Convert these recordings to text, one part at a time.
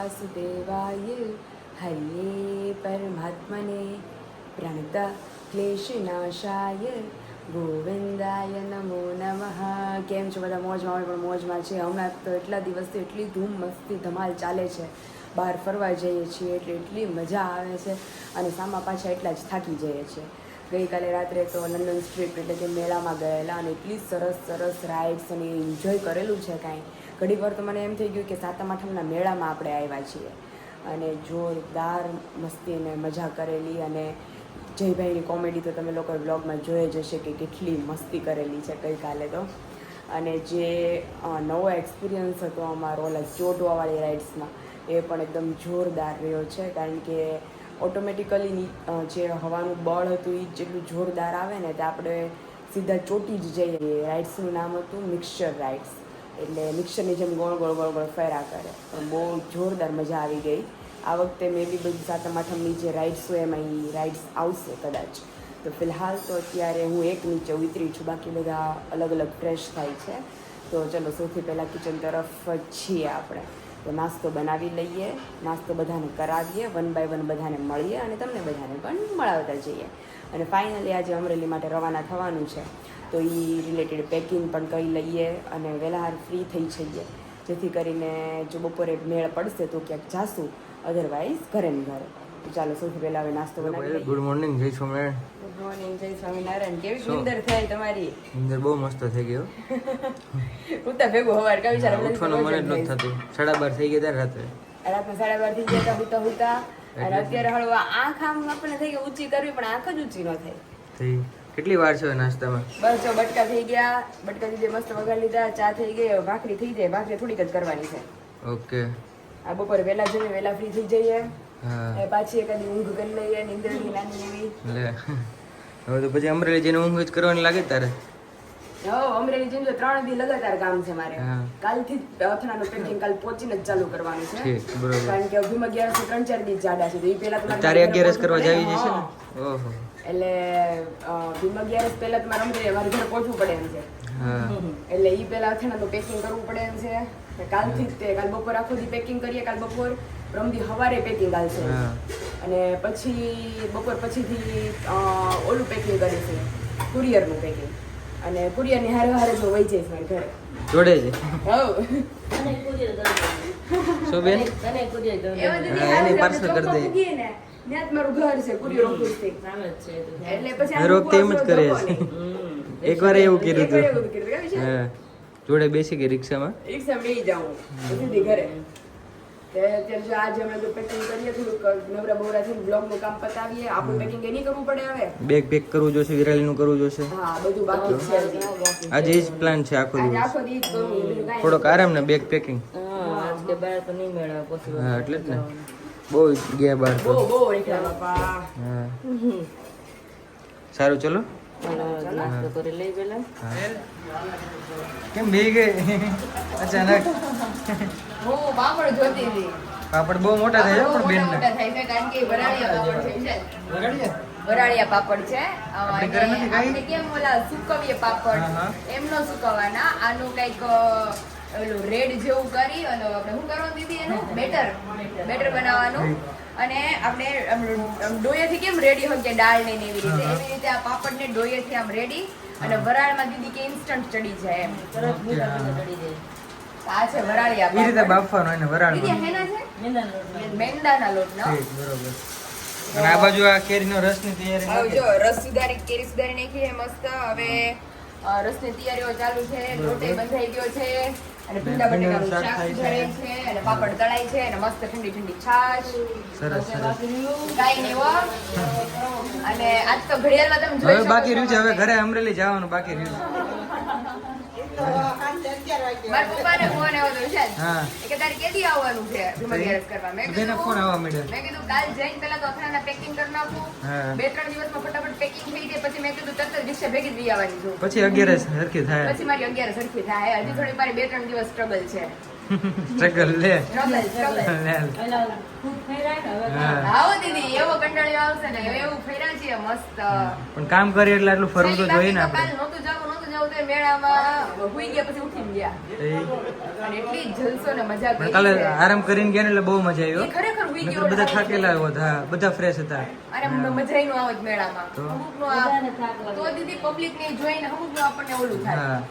Vasudevaya Hare Paramatmane Pranata ક્લેશનાશાય ગોવિંદાય નમો નમઃ કેમ છો બધા? મોજમાં આવે પણ મોજમાં છે. હમણાં તો એટલા દિવસથી એટલી ધૂમ મસ્તી ધમાલ ચાલે છે. બહાર ફરવા જઈએ છીએ એટલે એટલી મજા આવે છે અને સામા પાછા એટલા જ થાકી જઈએ છીએ. ગઈકાલે રાત્રે તો લંડન સ્ટ્રીટ એટલે કે મેળામાં ગયેલા અને એટલી સરસ સરસ રાઇડ્સ અને એન્જોય કરેલું છે કાંઈ. ઘડીક વાર તો મને એમ થઈ ગયું કે સાતમ આઠમના મેળામાં આપણે આવ્યા છીએ. અને જોરદાર મસ્તી અને મજા કરેલી અને જયભાઈની કોમેડી તો તમે લોકો બ્લોગમાં જોઈ જ હશે કે કેટલી મસ્તી કરેલી છે ગઈકાલે તો. અને જે નવો એક્સપિરિયન્સ હતો અમારો, ઓલા ચોટવાવાળી રાઇડ્સમાં એ પણ એકદમ જોરદાર રહ્યો છે. કારણ કે ઓટોમેટિકલી જે હવાનું બળ હતું એ જેટલું જોરદાર આવે ને, તે આપણે સીધા ચોટી જ જઈએ. રાઇડ્સનું નામ હતું મિક્સચર રાઇડ્સ એટલે મિક્સરની જેમ ગોળ ગોળ ગોળ ગોળ ફેરા કરે. બહુ જોરદાર મજા આવી ગઈ. આ વખતે મેં બી બધી સાતમ આઠમની જે રાઇડ્સ હોય એમાં એ રાઇડ્સ આવશે કદાચ. તો ફિલહાલ તો અત્યારે હું એક નીચે ઉતરી છું. બાકી બધા અલગ અલગ ફ્રેશ થાય છે. તો ચલો સૌથી પહેલાં કિચન તરફ છીએ આપણે. તો નાસ્તો બનાવી લઈએ. નાસ્તો બધાને કરાવીએ. વન બાય વન બધાને મળીએ અને તમને બધાને પણ મળાવતા જઈએ. અને ફાઇનલી આજે અમરેલી માટે રવાના થવાનું છે. તો એ રિલેટેડ પેકિંગ પણ કરી લઈએ અને વહેલા ફ્રી થઈ જઈએ. જેથી કરીને જો બપોરે મેળ પડશે તો ક્યાંક જાશું. અધરવાઇઝ ઘરે ને ઘરે. ચાલો સૌથી પહેલા હવે નાસ્તો બનાવી ગુડ મોર્નિંગ જય સ્વામિનારાયણ. ગુડ મોર્નિંગ જય સ્વામિનારાયણ. કેવી સુંદર થાય તમારી? અંદર બહુ મસ્ત થઈ ગયો હું. તો ભેગું હવાર કા વિચાર ઉઠવાનો મને નથી થતું. સાડા બાર થઈ ગયા ત્યારે રાત્રે. રાતના સાડા બાર થઈ ગયા હતા હુતા. હુતા અને અત્યારે હળવા આંખ આમ આપણને થઈ ગયું ઊંચી કરવી પણ આંખ જ ઊંચી ન થાય. કેટલી વાર છે નાસ્તામાં? બસ જો બટકા થઈ ગયા. બટકા દીધે મસ્ત વઘાર લીધા ચા થઈ ગઈ ભાખરી થઈ જાય. ભાખરી થોડીક જ કરવાની છે. ઓકે. આ બપોરે વેલા જઈએ વેલા ફ્રી થઈ જઈએ. હા. પાછી એકાદી ઊંઘ કરી લઈએ નિંદરની નાની એવી. લે. હવે તો પછી અમરેલી જઈને ઊંઘ જ કરવાની લાગે તારે? હો અમરેલી જઈને તો ત્રણ દી લગાતાર કામ છે મારે. કાલ કાલથી જ અથાણાનું પેકિંગ કાલ પહોંચીને જ ચાલુ કરવાનું છે. ઠીક બરોબર. કારણ કે અભિમ અગિયારસ ત્રણ ચાર દી જાડા છે તો એ પહેલા તો તારે અગિયારસ કરવા જાવી જશે ને? ઓહો. એટલે ભીમા અગિયારસ પહેલા તમારે અમરેલી મારે ઘરે પહોંચવું પડે એમ છે. હા એટલે એ પહેલા અથાણાનું પેકિંગ કરવું પડે એમ છે. કાલથી જ તે કાલ બપોર આખો દી પેકિંગ કરીએ કાલ બપોર. રમદી હવારે પેકિંગ હાલશે. અને પછી બપોર પછીથી ઓલું પેકિંગ કરીશું કુરિયરનું પેકિંગ અને કુરિયરની હારે હારે જો વહી જઈશ મારે ઘરે. જોડે છે હવ. શું બેન? એવા દીદી હા, હારે એની જ parcel આપણે કરી દઈએ. ને, મારું ઘર છે કુરિયર ઓફિસથી. એટલે પછી દર આમ એમ જ કરે છે. એકવાર એવું હતું. કીધું, કેવું છે? હા. જોડે બેસી ગઈ રિક્ષામાં. રિક્ષા બેસી જાઉં. સીધી ઘરે. અત્યારે જો આજે અમે પેકિંગ કરીએ થોડુંક નવરા બવરા થઈને બ્લોગનું કામ પતાવીએ. આપણું પેકિંગ એની કરવું પડે હવે. બેગ પેક કરવું જોશે વિરાલીનું કરવું જોશે. હા બધું બાકી છે આજે એ જ પ્લાન છે આખો દિવસ. થોડોક આરામ ને બેગ પેકિંગ હા એટલે જ ને. બહુ ગયા બહાર બહુ બહુ નીકળ્યા બાપા. સારું ચલો. કેમ બે ગઈ? અચાનક. હું પાપડ જોતી હતી. પાપડ બહુ મોટા થાય પણ બેન મોટા થાય છે કારણ કે વરાળિયા પાપડ છે વિશાલ. વરાળિયા? પાપડ છે. આપણે અને કેમ ઓલા સુકવીએ પાપડ? એમનો હા. એમ ન સુકવવાના. આનું કંઈક ઓલું રેડ જેવું કરી અને આપણે શું કરવાનું દીદી એનું? બેટર. બેટર બનાવવાનું. અને આપણે આમ કેમ રેડી હોય કે દાળ ને એવી રીતે. એવી રીતે આ પાપડને ડોયેથી આમ રેડી અને વરાળમાં દીદી કે ઇન્સ્ટન્ટ ચડી જાય એમ. આ છે વરાળિયા એ રીતે પાપડ. બાફવાનો એને દીદી હેના છે? મેંદાના લોટનો બરોબર. અને આ બાજુ આ કેરીનો રસની તૈયારી હવે જો રસ સુધારી કેરી સુધારી નાખી મસ્ત. હવે રસની તૈયારીઓ ચાલુ છે લોટે બંધાઈ ગયો છે. અને ભીંડા બટેકાનું શાક છે. સુધારે છે. અને પાપડ તળાય છે અને મસ્ત ઠંડી ઠંડી છાશ. સરસ સરસ. અને આજ તો ઘડિયાળમાં તમે જોઈ બાકી રહ્યું છે હવે ઘરે અમરેલી જવાનું બાકી રહ્યું મારા પપ્પાને ફોન આવ્યો હતો વિશાલ હા. કે તારે કેદી આવવાનું છે ધુમ્મસ કરવા? મેં બધાને ફોન આવવા માંડ્યા. મેં કીધું કાલ જઈને પહેલા તો અથાણાના પેકિંગ કરી નાખું. બે ત્રણ દિવસમાં ફટાફટ પેકિંગ થઈ જાય. પછી મેં કીધું તરત જ રિક્ષા ભેગી જ આવવાની છું. પછી અગિયાર સરખી થાય. પછી મારી અગિયાર સરખી થાય. હજી થોડી મારી બે ત્રણ દિવસ સ્ટ્રગલ છે. સ્ટ્રગલ લે. સ્ટ્રગલ સ્ટ્રગલ લે આવો દીદી એવો કંટાળ્યો આવશે ને એવું ફેરા છીએ મસ્ત. પણ કામ કરીએ એટલે આટલું ફરવું તો જોઈએ ને આપણે નહોતું જવું નહોતું જવું તો અમે મેળામાં હુઈ ગયા પછી ઉઠીને ગયા. અને એટલી જલસો ને મજા કરી કાલે આરામ કરીને ગયા ને એટલે બહુ મજા આવી ખરેખર હુઈ ગયો બધા થાકેલા હોત બધા ફ્રેશ હતા. અને મ- મજા નો આવત મેળામાં. તો? અમુકનું તો દીદી પબ્લિક ને જોઈને અમુકનું આપણને ઓલું થાય. હા.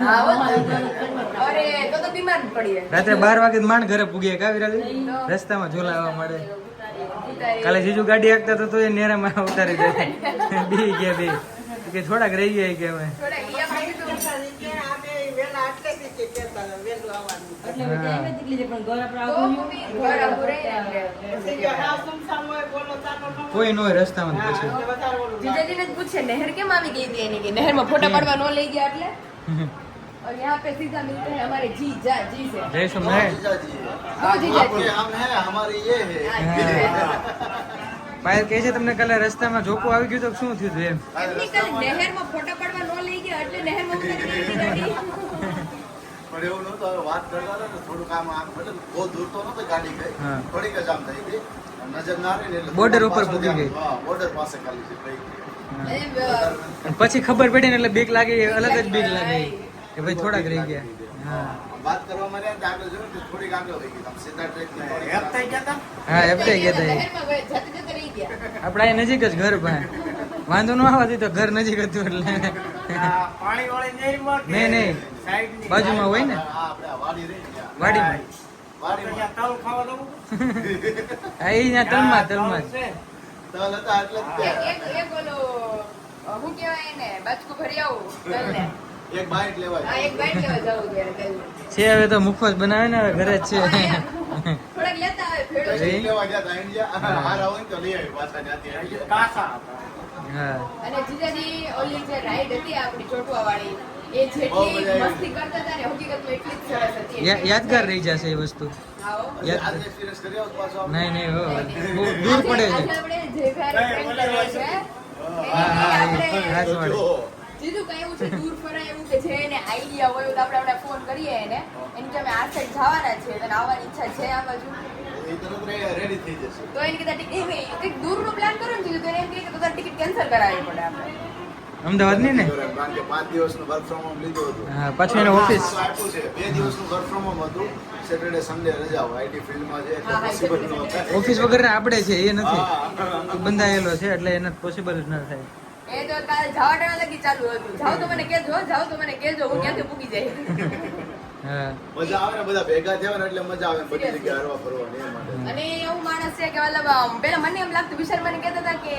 હા, હો. અરે તો તો બીમાર જ પડીએ. રાત્રે બાર વાગે માંડ ઘરે પૂગ્યા કાવી રસ્તામાં ઝોલાવા આવવા મળે કાલે જીજુ ગાડી હાંકતા તો એ નેરામાં ઉતારી દે. બી ગયા બે. કે થોડાક રહી ગયા કે અમે થોડા ઈ આપણે કીધું, હા. તો મમ્મી ઘર આવું રહે ને એટલે. કોઈ ન હોય રસ્તામાં જ પછી જીજાજીને જ પૂછે નહેર કેમ આવી ગઈ હતી એની કે નહેરમાં ફોટા પાડવા ન લઈ ગયા એટલે और यहाँ पे सीधा मिलते हैं हमारे जी जा जी से જયસુ મેં दो जीजाजी हम हैं हमारे ये है પાયલ કહે છે તમને કાલે રસ્તામાં જોકો આવી ગયું તો શું થયું હતું એમ? નહેરમાં ફોટો પાડવા ન લઈ ગયા એટલે નહેરમાં ઉતારી પણ એવું નહોતું હવે વાત કરતા ને થોડુંક આમ આમ એટલે બહુ દૂર તો નહોતી ગાડી ગઈ. થોડીક જ આમ થઈ ગઈ. નજર ના રહી એટલે Border ઉપર પૂગી ગઈ. બોર્ડર પાસે ખાલી પછી ખબર પડી ને એટલે બીક લાગી અલગ જ બીક લાગી. કે ભાઈ થોડાક રહી ગયા. હા. વાત ને આગળ જોયું થોડીક આગળ વહી ગઈ. સીધા ટ્રેક હા એમ થઈ ગયા હતા આપણે અહીં નજીક જ ઘર પણ વાંધો ન આવવા તો ઘર નજીક હતું એટલે નહીં, નહીં. બાજુમાં હોય ને હા આપણે આ વાડી રહી ને ત્યાં. વાડીમાં વાડીમાં અહીંયા તલ ખાવા દઉં? હા એ ત્યાં તલમાં તલમાં જ. તલ હતા એટલે કહેવાય બાચકું ભરી આવું તલને. એક બાઈટ લેવા હા એક બાઈટ લેવા જવું ત્યારે છે હવે તો મુફત બનાવે ને હવે ઘરે જ છે થોડાક લેતા આવે? લેવા ગયા તા ઇન્ડિયા હારા હોય ને તો લઈ આવી પાછા જાતી આવી કાસા હા અને જીજાજી ઓલી જે રાઈડ હતી આપણી ચોટવા વાળી એ જેટલી મસ્તી કરતા હતા ને હકીકતમાં એટલી જ સરસ હતી યાદગાર રહી જશે એ વસ્તુ આવો. નહીં નહીં દૂર પડે છે છે. જીજુ કઈ એવું છે દૂર ફરાય એવું કે જે એને આઈડિયા હોય તો આપણે આપણે ફોન કરીએ એને. એની કે અમે આ સાઈડ જવાના છે તને આવવાની ઈચ્છા છે આ બાજુ. એ તરત રે- ready થઈ જશે. તો એને કીધા ટિકિટ એમ કંઈક દૂરનો પ્લાન કરો ને જીજુ તો એમ કે તો તારે ટિકિટ કેન્સલ કરાવવી પડે આપણે. અમદાવાદની ને? કારણ કે પાંચ દિવસનું વર્ક ફ્રોમ હોમ લીધું હતું. હા પાછું એને ઓફિસ આપ્યું છે. બે દિવસનું વર્ક ફ્રોમ હોમ હતું. સેટરડે સન્ડે રજા હોય આઈટી ફિલ્ડમાં છે એટલે ન ઓફિસ વગર આપણે છે એ નથી. બંધાયેલો છે એટલે એને પોસિબલ જ ના થાય. એ તો કાલે જવા ટાણા લગી ચાલુ હતું. જાવ તો મને કેજો જાવ તો મને કેજો હું ક્યાંથી પૂગી જાય. મજા આવે ને બધા ભેગા થયા ને એટલે મજા આવે બધી જગ્યાએ હરવા ફરવાની એ માટે. અને એવું માણસ છે કે મતલબ પેલા મને એમ લાગતું વિશાલ મને કહેતા હતા કે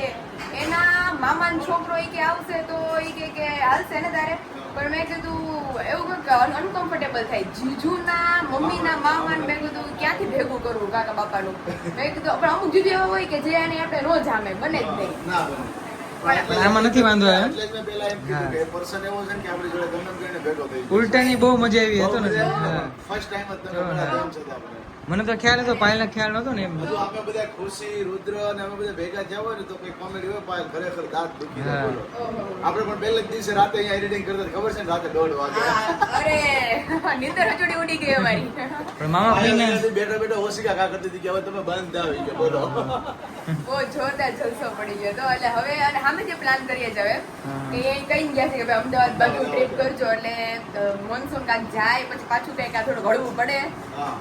એના મામાનો છોકરો એ કે આવશે તો એ કે કે હાલશે ને તારે. પણ મેં કીધું એવું કંઈક અનકમ્ફર્ટેબલ થાય. જીજુના મમ્મીના મામાને મેં કીધું ક્યાંથી ભેગું કરવું કાકા બાપાનું? મેં કીધું પણ અમુક જીજુ એવા હોય કે જે એને આપણે નો જામે બને જ નહીં. ના બને. પણ આમાં નથી વાંધો એમ. ઉલટાની બહુ મજા આવી હતો ને ફર્સ્ટ હા. આવે. મને તો ખ્યાલ હતો પાયલ ખ્યાલ નતો ને એમ. અમે બધા ખુશી રુદ્ર અને અમે બધા ભેગા થયા હોય ને તો કઈ કોમેડી હોય પાયલ ખરેખર દાંત દુખી. આપણે પણ પહેલે જ દિવસે રાતે અહીંયા એડિટિંગ કરતા ખબર છે ને રાતે દોઢ વાગે. અરે નીંદર હજોડી ઉડી ગઈ અમારી. પણ મામા ફઈને બેઠો બેઠો ઓશિકા કા કરતી હતી કે હવે તમે બંધ થાવ ઈ કે બોલો. બહુ જોરદાર જલસો પડી ગયો તો એટલે હવે અને સામે જે પ્લાન કરીએ છે હવે કે એ કઈ ગયા છે કે ભાઈ અમદાવાદ બાજુ ટ્રીપ કરજો. એટલે મોનસૂન કાંક જાય પછી પાછું કઈ આ થોડું ઘડવું પડે. હા.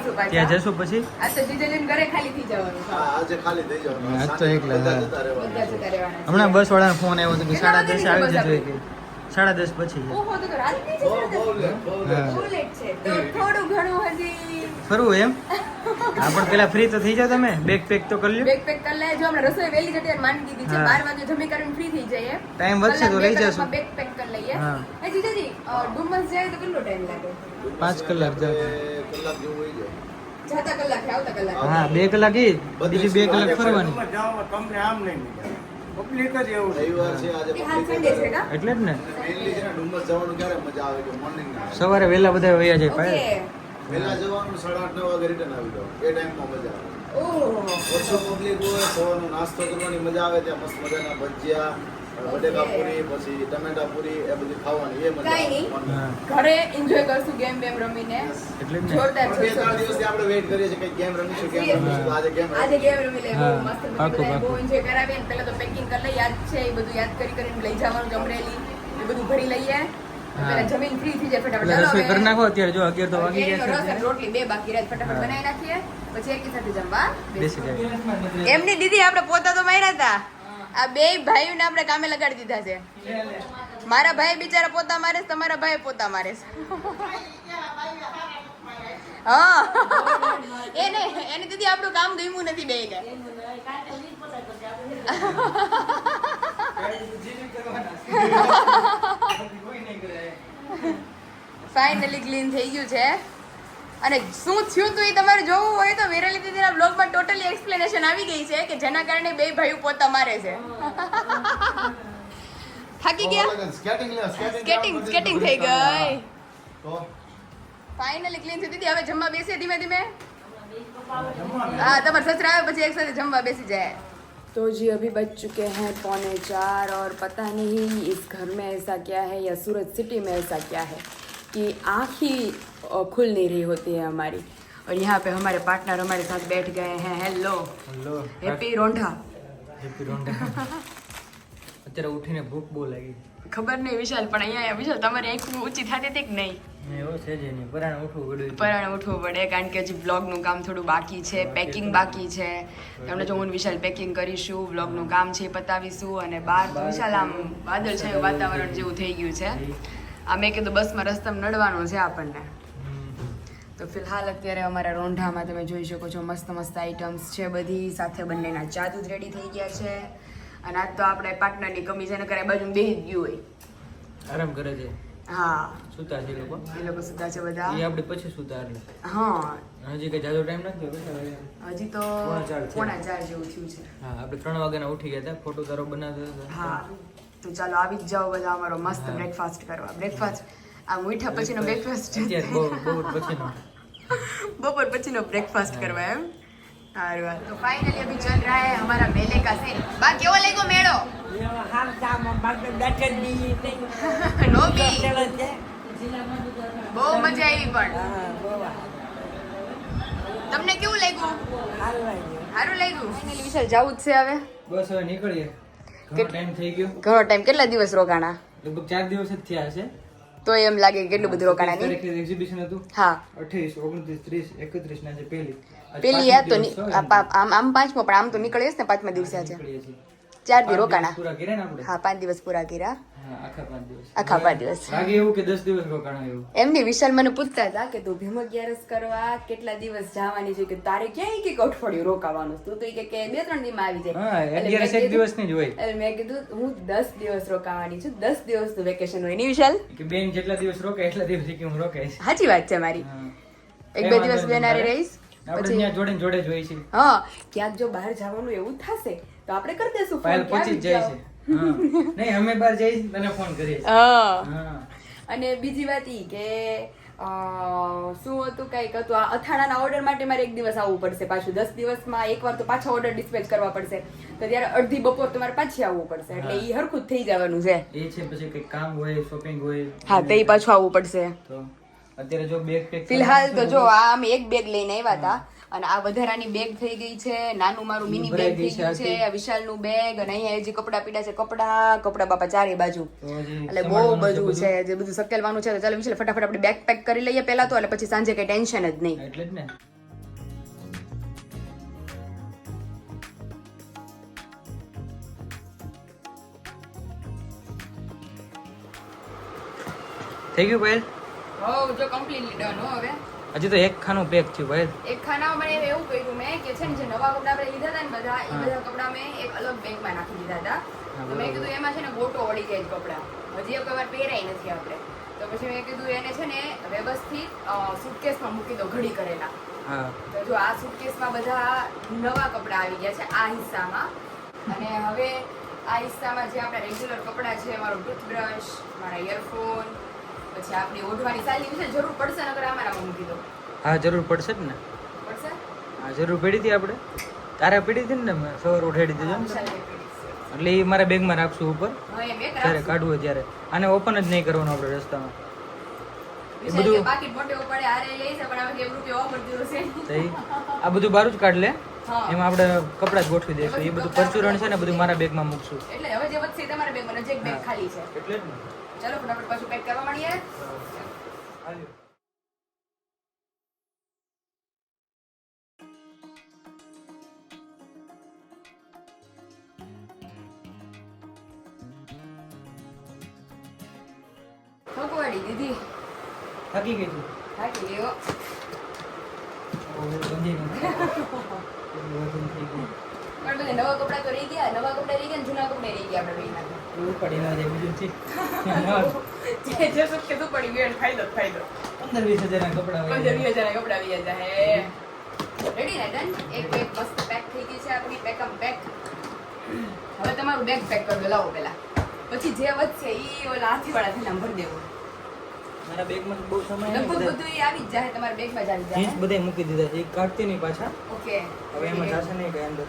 પછી પછી. ત્યાં જશું પછી? આ તો જીજાજીને ઘરે ખાલી થઈ જવાનું. હા, આજે ખાલી થઈ જવાનું. આજ તો એકલા, જતા રહેવાના. બધા જતા રહેવાના છે. હમણાં બસ વાળાનો ફોન આવ્યો હતો કે કેટલા સાડા દસ વાગે આવી બસ જજો કે સાડા દસ પછી. ઓહો તો તો રાત થઈ જશે બહુ ને. late, બહુ હા. late. બહુ late છે. તો થોડું ઘણું હજી ફરવું એમ? હા પણ પેલા ફ્રી તો થઈ જાવ તમે? બેગ પેક તો કરી લ્યો. બેગ પેક કરી લેજો. આપણે રસોઈ વેલી જતી માંડી દીધી છે હા. બાર વાગે જમી કરીને ફ્રી થઈ જઈએ. ટાઈમ વધશે તો લઈ જશું. બેગ પેક કરી લઈએ. હા. જીજાજી ડુમસ જાય તો કેટલો ટાઈમ લાગે? પાંચ કલાક બે જાવ કલાક જેવું હોય જાય. જાતા કલાક આવતા કલાક. હા બે કલાક. ઈ બીજી બે કલાક ફરવાની. તમને આમ નહીં પબ્લિક જ એવું રવિવાર છે આજે એ હાલ public સન્ડે છે એટલે જ ને. છે જવાનું ક્યારે મજા આવે કે મોર્નિંગ ના. સવારે વહેલા બધા વયા જાય પાયલ વહેલા જવાનું સાડા આઠ નવ વાગે રિટર્ન આવી જાવ એ ટાઈમમાં મજા આવે. ઓહ. ઓછો પબ્લિક હોય સવારનો નાસ્તો કરવાની મજા આવે ત્યાં મસ્ત મજાના ભજીયા બટેકા પૂરી પછી ટમેટા પૂરી એ બધી ખાવાની એ મજા આવે. ઘરે એન્જોય કરશું ગેમ બેમ રમીને. એટલે જોરદાર પણ બે દિવસથી આપણે વેઇટ કરીએ છીએ કે ગેમ રમીશું ગેમ રમીશું. આજે ગેમ આજે ગેમ રમી લે બહુ મસ્ત બધી પાકું, બધાએ બહુ એન્જોય કરાવીએ ને પહેલા તો પેકિંગ કરી યાદ છે એ બધું યાદ કરી કરીને લઈ જવાનું જમરેલી એ બધું ભરી લઈએ. પહેલા જમીન ફ્રી થઈ જાય ફટાફટ. રસોઈ કરી નાખો અત્યારે. જો અગિયાર તો વાગી ગયા છે. રોટલી બે બાકી રહે. ફટાફટ બનાવી નાખીએ. પછી એકી સાથે જમવા બેસી જાય. એમની દીદી આપણે પોતા તો માર્યા હતા. આ બે ભાઈઓને આપણે કામે લગાડી દીધા છે. મારા ભાઈ બિચારા પોતા મારે તમારા ભાઈ પોતા મારે હા. એને એની દીદી આપણું કામ ગમ્યું નથી બેયને. ફાઇનલી ક્લીન થઈ ગયું છે. અને શું થયું તું એ તમારે જોવું હોય તો વિરલી દીદીના બ્લોગમાં ટોટલી એક્સપ્લેનેશન આવી ગઈ છે કે જેના કારણે બે ભાઈઓ પોતા મારે છે થાકી ગયા સ્કેટિંગ લે સ્કેટિંગ સ્કેટિંગ થઈ ગઈ તો ફાઇનલી ક્લીન થઈ દીધી હવે જમવા બેસીએ ધીમે ધીમે હા તમારા સસરા આવે પછી એક સાથે જમવા બેસી જાય तो जी अभी बज चुके हैं पौने चार और पता नहीं इस घर में ऐसा क्या है या सूरत सिटी में ऐसा क्या है कि आँख ही अ, खुल नहीं रही होती है हमारी और यहाँ पे हमारे पार्टनर हमारे साथ बैठ गए हैं hello hello happy Rhonda happy Rhonda અત્યારે ઉઠીને ભૂખ બહુ લાગી ખબર નહીં વિશાલ પણ અહીંયા વિશાલ તમારી આંખ ઊંચી થતી હતી કે નહીં એવો છે જ નહીં પરાણે ઉઠવું પડ્યું પરાણે ઉઠવું પડે કારણ કે હજી બ્લોગનું કામ થોડું બાકી છે પેકિંગ બાકી છે તમને જો હું ને વિશાલ પેકિંગ કરીશું બ્લોગનું કામ છે એ પતાવીશું અને બહાર તો વિશાલ આમ વાદળ છે વાતાવરણ જેવું થઈ ગયું છે આ મેં કીધું બસમાં રસ્તામાં નડવાનું છે આપણને તો ફિલહાલ અત્યારે અમારા રોંઢામાં તમે જોઈ શકો છો મસ્ત મસ્ત આઇટમ્સ છે બધી. સાથે બંનેના ચા દૂધ રેડી થઈ ગયા છે. અને આજ તો આપણે પાર્ટનરની કમી છે કરે બાજુ બે ગયું હોય. આરામ કરે છે? હા. સુતા છે લોકો? એ લોકો સુતા છે એ બધા આપણે પછી સુતા હા. હજી કઈ જાજો ટાઈમ નથી હજી તો પોણા ચાર જેવું થયું છે. હા આપણે ત્રણ વાગ્યાના ઉઠી ગયા હતા ફોટો તારો બનાવતા હતા. હા. તો ચાલો આવી જ જાઓ બધા અમારો મસ્ત બ્રેકફાસ્ટ કરવા. બ્રેકફાસ્ટ આ મીઠા પછીનો બ્રેકફાસ્ટ બહુ બહુ પછીનો. બપોર પછીનો બ્રેકફાસ્ટ કરવા એમ? સારું વાત તો ફાઇનલી અભી ચલ રહા હે અમારા મેલે કા સીન. બા કેવો લાગ્યો મેળો? નો બહુ મજા આવી પણ. તમને કેવું લાગ્યું? સારું લાગ્યું. ફાઇનલી વિશાલ જવું જ છે હવે. બસ હવે નીકળીએ. ઘણો ટાઈમ થઈ ગયો. ઘણો ટાઈમ કેટલા દિવસ રોકાણા? લગભગ ચાર દિવસ જ થયા છે તો એમ લાગે કે કેટલું બધું રોકાણા નહીં એક્ઝિબિશન હતું? હા. અઠ્યાવીસ ઓગણત્રીસ ત્રીસ એકત્રીસ ના જે પહેલી. તો ની- દિવસ આ પા- આમ આમ પાંચમો પણ આમ તો નીકળીશ ને પાંચમા દિવસે આજે. ચાર દિવસ રોકાણા. ને હા પાંચ દિવસ પૂરા કર્યા. આખા પાંચ દિવસ. આખા પાંચ દિવસ. લાગે એવું કે દસ દિવસ રોકાણા એવું? એમની વિશાલ મને પૂછતા હતા કે તું ભીમ અગિયારસ કરવા કેટલા દિવસ જવાની છે? કે તારે ક્યાંય કે અઠવાડિયું રોકાવાનું તું તો કે કે બે ત્રણ દિવસમાં આવી જાય. હા એટલે મેં અગિયારસ એક કીધું- દિવસની જ હોય. એટલે મેં કીધું હું દસ દિવસ રોકાવાની છું. દસ દિવસનું વેકેશન હોય વિશાલ? કે બેન જેટલા દિવસ રોકાય એટલા દિવસ કે હું રોકાઈશ સાચી વાત છે મારી. એક બે દિવસ રહીશ આપણે ત્યાં જોડે જોડે જ છે. હા ક્યાંક જો બહાર જવાનું એવું થશે તો આપણે કરી દેશું. ફોન જાય છે. નહીં અમે બહાર જઈ તને ફોન કરીએ હા. હા. અને બીજી વાત ઈ કે શું હતું કંઈક હતું? આ અથાણાના ઓર્ડર માટે મારે એક દિવસ આવવું પડશે પાછું. દસ દિવસમાં એકવાર તો પાછો ઓર્ડર ડિસ્પેચ કરવા પડશે. તો ત્યારે અડધી બપોર તમારે પાછી આવવું પડશે. એટલે એ હરખું થઈ જવાનું છે. એ છે પછી કઈ કામ હોય શોપિંગ હોય. હા તે પાછું આવવું પડશે. તો અત્યારે જો બેગ ફિલહાલ તો જો આ અમે એક બેગ લઈને આવ્યા હતા. અને આ વધારાની બેગ થઈ ગઈ છે. નાનું મારું મિની બેગ થઈ છે ગયું છે વિશાલનું બેગ અને અહીંયા જે કપડા પીડા છે કપડા કપડા બાપા ચારે બાજુ. એટલે બહુ બધું છે જે બધું સકેલવાનું છે તો ચાલો વિશાલ ફટાફટ આપણે બેગ પેક કરી લઈએ પહેલા તો એટલે પછી સાંજે કઈ ટેન્શન જ નહીં. એટલે જ ને. થઈ ગયું ભાઈ? હો જો કમ્પ્લીટલી ડન હો હવે. હજી તો એક ખાનું પેક થયું ભાઈ. એક ખાના મને એવું કહ્યું મેં કે છે ને જે નવા કપડા આપણે લીધા હતા ને બધા એ બધા કપડા મેં એક અલગ બેગમાં નાખી દીધા હતા. તો મેં કીધું એમાં છે ને ગોટો વળી જાય કપડા. હજી એક વાર પહેરાય નથી આપણે. તો પછી મેં કીધું એને છે ને વ્યવસ્થિત સુટકેસમાં મૂકી દો ઘડી કરેલા. તો જો આ સુટકેસમાં બધા નવા કપડા આવી ગયા છે આ હિસ્સામાં. અને હવે આ હિસ્સામાં જે આપણા રેગ્યુલર કપડા છે મારો ટૂથબ્રશ મારા ઇયરફોન પછી આપણે ઓઢવાની સાલી વિશે જરૂર પડશે નકર અમારામાં મૂકી દો હા જરૂર પડશે જ ને. પડશે? હા જરૂર પડી હતી આપણે. તારે પડી હતી ને મેં સવાર ઉઠાડી દીધો એટલે એ મારા બેગમાં રાખશું ઉપર? જ્યારે કાઢવું હોય ત્યારે. આને ઓપન જ નહીં કરવાનું આપણે રસ્તામાં. એ બધું પાકીટ મોટે ઉપાડે આરે લઈ છે પણ હવે એક રૂપિયા ઓફર દીધો છે? આ બધું બારું જ કાઢ લે. એમાં આપણે કપડાં જ ગોઠવી દઈશું. એ બધું પરચુરણ છે ને બધું મારા બેગમાં મૂકશું. એટલે હવે જે વધશે તમારા બેગમાં નજીક બેગ ખાલી છે. એટલે જ ને. ચાલો ફટાફટ પાછું પેક કરવા હાલ્યો. ભગવાડી દીદી થાકી ગઈ છું થાકી થઈ ગયું. પણ બધા નવા કપડાં તો રહી ગયા નવા કપડાં રહી ગયા જૂના કપડાં રહી ગયા આપણે બેયના. એ ઉપાડી ના જાય બીજું છે જે જે સુખ કીધું પડી ગયું ફાયદો ફાયદો પંદર વીસ હજારના કપડાં પંદર વીસ હજારના કપડાં લઈ જાય રેડી ને ડન એક બેગ મસ્ત પેક થઈ ગઈ છે આપણી પેક આમ પેક હવે તમારું બેગ પેક કરી દો લાવો પેલા પછી જે વધશે એ ઓલા હાથીવાળા નંબર દેવો. મારા બેગમાં બહુ સમય લગભગ બધું આવી જ જાય તમારા બેગમાં જ આવી જીન્સ જાય બધાય મૂકી દીધા છે કાઢતી નહીં પાછા. ઓકે હવે એમાં જશે નહીં કઈ અંદર.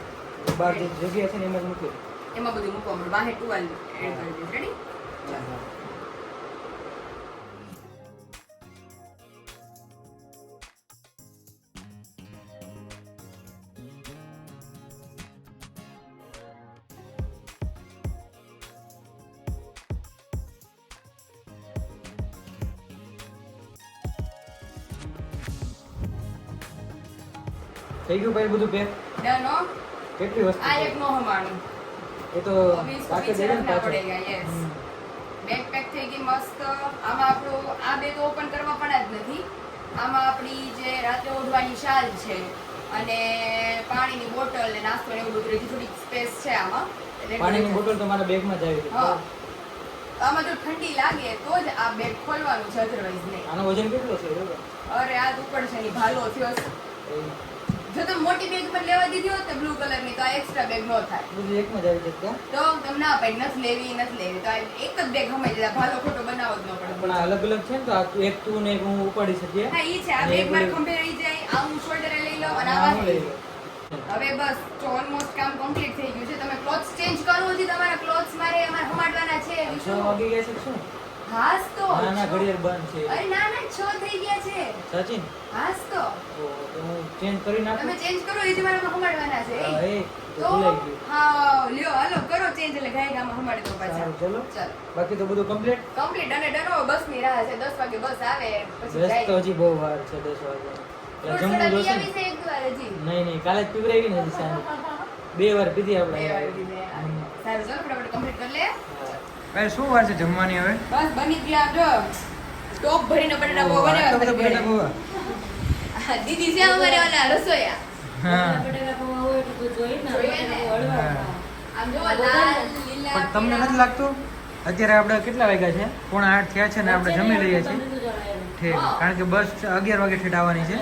બહાર જે જગ્યા છે ને એમાં મૂકી એમાં બધું મૂકવા મળે. વાહે ટુવાલ એડ કરી દઈશ. રેડી થઈ ગયું ભાઈ બધું પેક ડન હો. કેટલી વસ્તુ આ એક નો હમાણું એ તો પાછળ. પડેગા, યસ બેકપેક થઈ ગઈ મસ્ત. આમાં આપણો આ બે તો ઓપન કરવા પણ જ નથી. આમાં આપણી જે રાત્રે ઓઢવાની શાલ છે અને પાણીની બોટલ ને નાસ્તો ને એવું બધું રેડી થોડીક સ્પેસ છે આમાં. પાણીની બોટલ તો મારા બેગમાં જ આવી હા. આમાં જો ઠંડી લાગે તો જ આ બેગ ખોલવાનું છે અધરવાઇઝ નહીં. આનો વજન કેટલો છે? અરે આ ઉપર છે ની ભાલો થયો છે. જો તમે મોટી બેગ પર લેવા દીધી હોત ને બ્લુ કલરની તો આ એક્સ્ટ્રા બેગ નો થાય. બધું એકમાં જ આવી જશે તો. તમને આ પાડી નથી લેવી નથી લેવી. તો આ એક જ બેગ હમાઈ જાય ભાલો ખોટો બનાવો જ ન પડે. પણ આ અલગ અલગ છે ને તો આ એક તું ને એક હું ઉપાડી શકીએ. હા ઈ છે. આ બેગ એક ખંભે રહી જાય આ હું શોલ્ડરે લઈ લો અને આ. હવે બસ તો ઓલમોસ્ટ કામ કમ્પ્લીટ થઈ ગયું છે. તમે ક્લોથ્સ ચેન્જ કરવું છે તમારા ક્લોથ્સ મારે અમારે હમાડવાના છે. છ વાગી ગયા છે શું? હાસ તો ના ના ઘડિયાળ બંધ છે. અરે ના ના 6 થઈ ગયા છે. સચિન હાસ તો. તો હું ચેન્જ કરી નાખું? તમે ચેન્જ કરો એ જ હમાડવાના છે. એ તો હા લ્યો હાલો કરો ચેન્જ એટલે ગાય ગામાં હમાડી દો પાછા. ચલો. ચાલો. બાકી તો બધું કમ્પ્લીટ કમ્પ્લીટ અને ડનો બસની રાહ છે. દસ વાગે બસ આવે પછી દસ તો હજી બહુ વાર છે 10 વાગે. જમવું જોશે નહીં નહીં કાલે જ પીવડાવી ને સાંજે. બે વાર પીધી આપણે સારું ચાલો ફટાફટ કમ્પ્લીટ કરી લે. ભાઈ શું વાર છે જમવાની હવે? બસ બની ગયા જો. ટોપ ભરીને બટેટા પૌવા બનાવ્યા બટેટા. હા, દીદી છે અમારે ઓલા રસોયા. હા. જોઈએ ને હા. આમ જો લાલ લીલા પણ તમને નથી લાગતું? અત્યારે આપણે કેટલા વાગ્યા છે? પોણા આઠ થયા છે ને આપણે જમી લઈએ છીએ. ઠીક. કારણ કે બસ અગિયાર વાગે ઠેઠ આવવાની છે.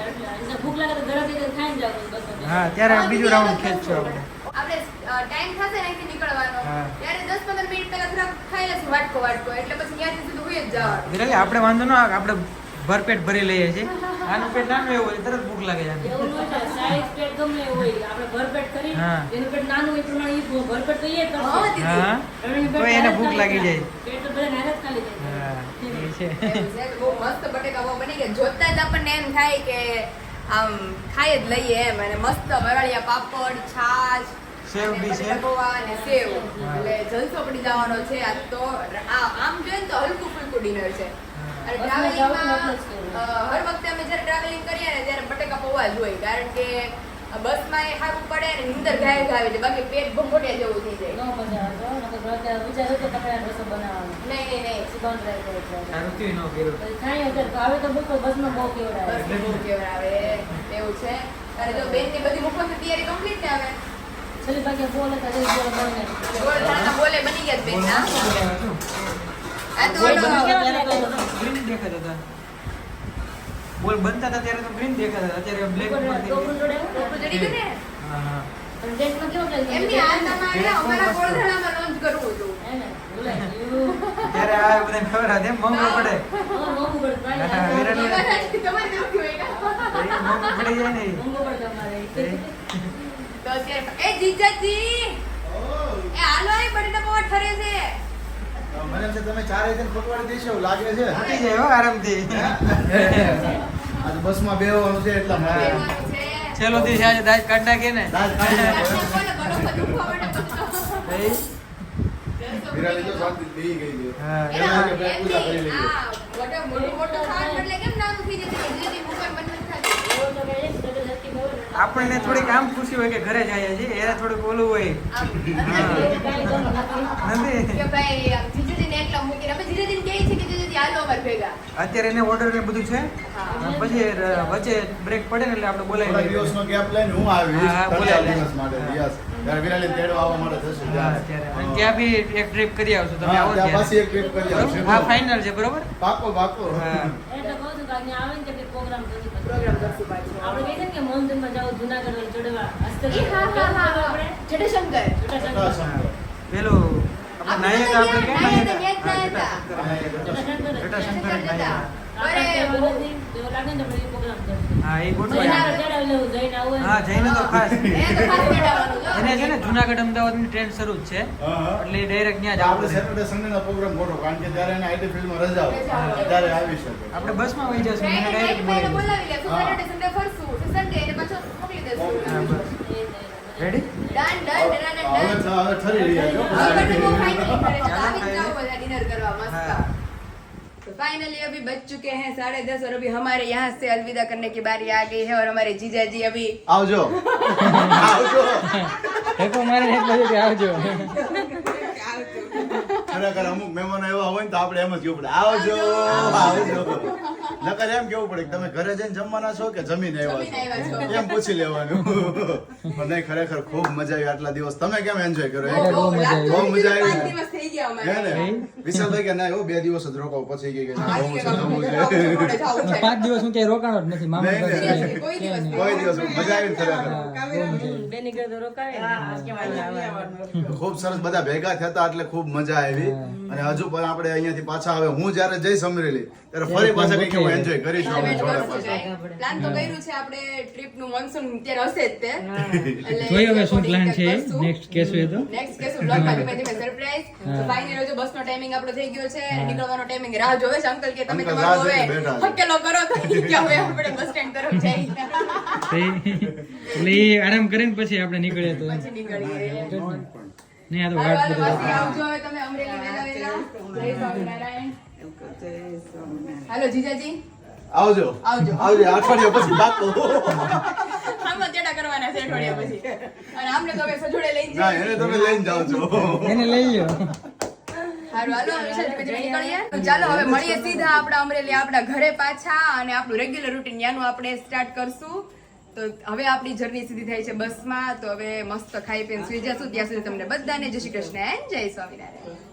તો હા ત્યારે બીજું રાઉન્ડ ખેંચશું આપણે. આપણે ટાઈમ થશે ને અહીંથી નીકળવાનો. ત્યારે દસ પંદર મિનિટ પહેલા થોડા ખાઈ લેશું વાટકો વાટકો. એટલે પછી ત્યાંથી સુધી હોય જ જવાનું. વિરાલી આપણે વાંધો ન આવે આપણે ભરપેટ ભરી લઈએ છીએ. આનું પેટ નાનું એવું હોય તરત ભૂખ લાગે છે એવું ન થાય સાઈઝ પેટ ગમે એવું હોય. આપણે ભરપેટ કરી એનું પેટ નાનું હોય પ્રમાણે એ ભરપેટ તો હા, એનું પેટ તો એને ભૂખ લાગી જાય. પેટ તો બધા હારે ખાલી હા જાય એ છે. બહુ મસ્ત બટેકા પૌવા બની ગયા. જોતા જ આપણને એમ થાય કે આમ ખાઈ જ લઈએ એમ. અને મસ્ત વરળિયા પાપડ છાશ સેવ બી છે. અને સેવ. એટલે જલસો પડી જવાનો છે આજ તો આ- આમ જોઈએ ને તો હલકું ફુલકું ડિનર છે. અને ટ્રાવેલિંગમાં હર વખતે અમે જ્યારે ટ્રાવેલિંગ કરીએ ને ત્યારે બટેકા પૌવા જ હોય કારણ કે બસમાં એ સારું પડે અને નીંદર ગાય ગાવે છે બાકી પેટ ભંભોટિયા જેવું થઈ જાય. નો મજા આવે તો કે કપડાં રસો બનાવવાનો. નહીં નહીં નહીં. રહી થયું ન કર્યું. અત્યારે તો બપોર બસમાં બહુ કેવડાવે. બસ બહુ કેવડાવે. એવું છે. અને જો બેનની બધી મુખોની તૈયારી કમ્પ્લીટ ને હવે? છેલ્લી બાકી બોલે તો બોલે ધાણા બોલે બની ગયા બેન ના આ તો બોલ green દેખાતા હતા. બોલ બનતા હતા ત્યારે તો ગ્રીન દેખાતા હતા. અત્યારે બ્લેક હા હા. એમની આ તમારે અમારા લોન્ચ કરવું હતું. હે ને? ત્યારે આ બધાને ખબર હતી મોંઘો પડે. મોંઘું પડે. તમારે મોંઘું જાય ને. મોંઘું પડે તમારે. એ. તો અત્યારે એ જીજાજી એ હાલો એ ઠરે છે મને એમ છે તમે ચારે જણ પકવાડી દેશો લાગે છે હટી જાય હો આરામથી આજે બસમાં બેહવાનું છે એટલા માટે. છેલ્લો દિવસ આજે દાજ કાઢ નાખે ને દાજ કાઢ નાખો. વિરાલી તો શાંતિ બેહી ગઈ છે. હા. એના પૂજા કરી લેજો. મોટો- મોટો- મોટો એટલે કેમ નાનું થઈ જશે? ધીરે ધીરે ઉપર મન મન થાય. એવો તો કહે છે, તો તો ઝટકી ખબર ને. આપણને થોડીક આમ ખુશી હોય કે ઘરે જઈએ છીએ એને થોડુંક ઓલું હોય. અત્યારે એને ઓર્ડર ને બધું છે? પછી વચ્ચે બ્રેક પડે ને એટલે આપણે બોલાવી દિવસ નો ગેપ લઈને હું આવીશ. હા, હા, બોલાવી દિવસ માટે, હા. ત્યારે વિરાલીને તેડવા આવવા માટે થશે અત્યારે. ત્યાં બી એક ટ્રીપ કરી આવશો તમે આવો ત્યાં. એક ટ્રીપ કરી આવશો. હા ફાઇનલ છે બરોબર? પાકો પાકો. હા. એટલે કહું છું કે આવે ને આપણે કહીએ ને કે મોહનજનમાં જાઓ જુનાગઢ વાળી ચડવા અસ્તર ઈ હા, હા, હા, હા. આપણે જટાશંકર. જટાશંકર. પેલું આપણે નાહીએ આપણે કે નાયક. જટાશંકર જ. ને જુનાગઢ અમદાવાદની ટ્રેન શરૂ જ છે. એટલે ડાયરેક્ટ ત્યાં જ આપણે સેટરડે સન્ડે નો પ્રોગ્રામ ગોઠવો કારણ કે ત્યારે એને આઈટી રજા હોય. ત્યારે આવી શકે. આપણે બસમાં વહી જશું એને ડાયરેક્ટ બોલાવી બોલાવી સેટરડે સન્ડે ફરશું. સન્ડે એને પાછો મોકલી દેશું. હા, બસ. રેડી હવે ઠરી રહ્યા છો. હવે તો આવી જ જાઓ finally. બધા dinner કરવા મસ્ત. फाइनली अभी बच चुके हैं साढ़े दस और अभी हमारे यहाँ से अलविदा करने की बारी आ गई है और हमारे जीजा जी अभी आओ जो। आओ जो। देखो हमारे एक बजे आओ जो। ખરેખર અમુક મહેમાનો એવા હોય ને તો આપણે એમ જ કેવું પડે આવજો આવજો. નકર એમ કેવું પડે કે તમે ઘરે જઈને જમવાના છો કે જમીને આવ્યા છો. એમ પૂછી લેવાનું. પણ નહીં ખરેખર ખૂબ મજા આવી આટલા દિવસ. તમે કેમ એન્જોય કર્યો બહુ- મજા આવી. વિશાલભાઈ કે ના એવું બે દિવસ જ રોકાવ પછી કે. પાંચ દિવસ હું ક્યાંય રોકાણો જ નથી મામા કોઈ દિવસ કોઈ દિવસ મજા આવી ખરેખર. ખૂબ સરસ બધા ભેગા થતા એટલે ખૂબ મજા આવી. અને હજુ પણ આપણે અહીંયાથી પાછા આવે. હું જ્યારે જઈશ અમરેલી ત્યારે ફરી પાછા કંઈક એવું એન્જોય કરીશું અમે જોડે પાછા. જાય. તો કર્યું છે આપણે ટ્રીપનું મોન્સૂન ત્યારે હશે જ તે. જોઈએ હવે શું પ્લાન છે. નેક્સ્ટ કેસ હોય તો? નેક્સ્ટ કેસ vlog માં ધીમે ધીમે સરપ્રાઈઝ તો finally હજુ બસનો ટાઈમિંગ આપણો થઈ ગયો છે. નીકળવાનો ટાઈમિંગ રાહ જોવે છે. અંકલ કે તમે તમારો હવે. હકેલો કરો. તો કે હવે આપણે બસ સ્ટેન્ડ તરફ જઈએ. એટલે આરામ કરીને પછી આપણે નીકળીએ તો પછી નીકળીએ. નહીં આ તો વાત બધું આવજો હવે તમે અમરેલી વહેલા વેલા જય સ્વામિનારાયણ. હાલો જીજાજી. આવજો. આવજો. આવજો અઠવાડિયા પછી વાત આમાં તેડા કરવાના છે અઠવાડિયા પછી. અને આમને તો હવે સજોડે લઈને ના એને તમે લઈને જાઓ છો. એને લઈ લ્યો. હારું હાલો વિશાલ ધીમે ધીમે નીકળીએ. ચાલો હવે મળીએ સીધા આપણા અમરેલી આપણા ઘરે પાછા અને આપણું રેગ્યુલર રૂટીન યાનું આપણે સ્ટાર્ટ કરશું. તો હવે આપણી જર્ની સીધી થાય છે બસમાં. તો હવે મસ્ત ખાઈ પીને સુઈ જશું. ત્યાં સુધી તમને બધાને જય શ્રી કૃષ્ણ એન્ડ જય સ્વામિનારાયણ.